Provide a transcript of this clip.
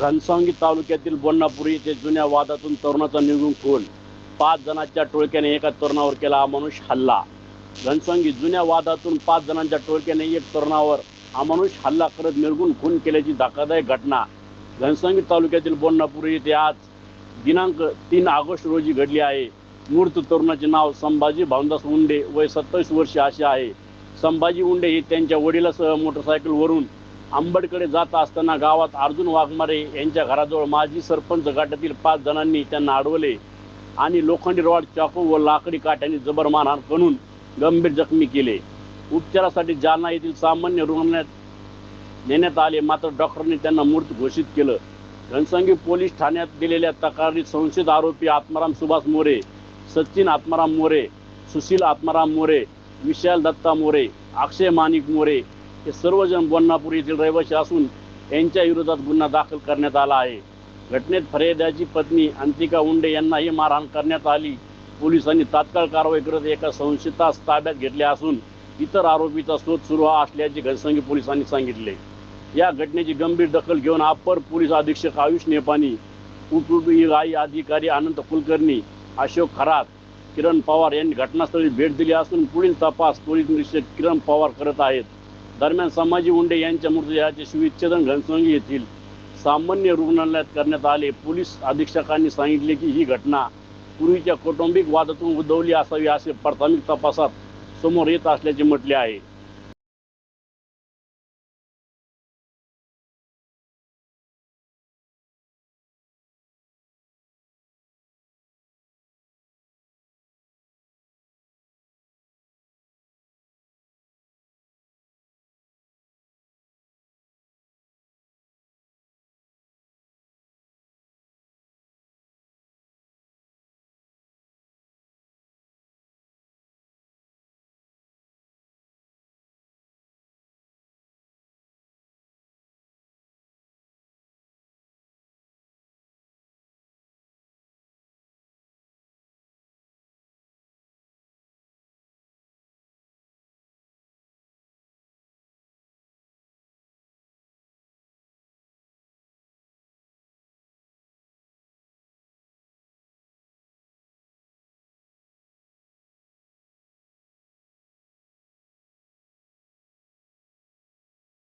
घनसावंगी तालुक्यातील बोन्नापुरी येथे जुन्या वादातून तरुणाचा निघून खून. पाच जणांच्या टोळक्याने एका तरुणावर केला अमानुष हल्ला. घनसावंगी जुन्या वादातून पाच जणांच्या टोळक्याने एक तरुणावर अमानुष हल्ला करत निर्गुण खून केल्याची धक्कादायक घटना. घनसावंगी तालुक्यातील बोन्नापुरी येथे आज दिनांक तीन ऑगस्ट रोजी घडली आहे. मृत तरुणाचे नाव संभाजी भावदास उंडे वय सत्तावीस वर्ष असे आहे. संभाजी उंडे हे त्यांच्या वडिलासह मोटरसायकलवरून आंबडकडे जात असताना गावात अर्जुन वाघमारे यांच्या घराजवळ माजी सरपंच गटातील पाच जणांनी त्यांना अडवले आणि लोखंडी रॉड चाकू व लाकडी काठ्याने जबर मारहाण करून गंभीर जखमी केले. उपचारासाठी जालना येथील सामान्य रुग्णालयात नेण्यात आले मात्र डॉक्टरांनी त्यांना मृत घोषित केलं. घनसंगी पोलीस ठाण्यात दिलेल्या तक्रारीत संशयित आरोपी आत्माराम सुभाष मोरे सचिन आत्माराम मोरे सुशील आत्माराम मोरे विशाल दत्ता मोरे अक्षय माणिक मोरे हे सर्वजण बोन्नापूर येथील रहिवासी असून यांच्या विरोधात गुन्हा दाखल करण्यात आला आहे. घटनेत फरेदाची पत्नी अंतिका उंडे यांनाही मारहाण करण्यात आली. पोलिसांनी तात्काळ कारवाई करत एका संशयितास ताब्यात घेतले असून इतर आरोपीचा शोध सुरू असल्याचे घनसंगी पोलिसांनी सांगितले. या घटनेची गंभीर दखल घेऊन अप्पर पोलीस अधीक्षक आयुष नेपानी उपविभागीय अधिकारी अनंत कुलकर्णी अशोक खरात किरण पवार यांनी घटनास्थळी भेट दिली असून पुढील तपास पोलीस निरीक्षक किरण पवार करत आहेत. दरम्यान संभाजी उंडे यांच्या मृतदेहाचे शिविच्छेदन घनसंगी येथील सामान्य रुग्णालयात करण्यात आले. पोलीस अधीक्षकांनी सांगितले की ही घटना पूर्वीच्या कौटुंबिक वादातून उद्भवली असावी असे प्राथमिक तपासात समोर येत असल्याचे म्हटले आहे.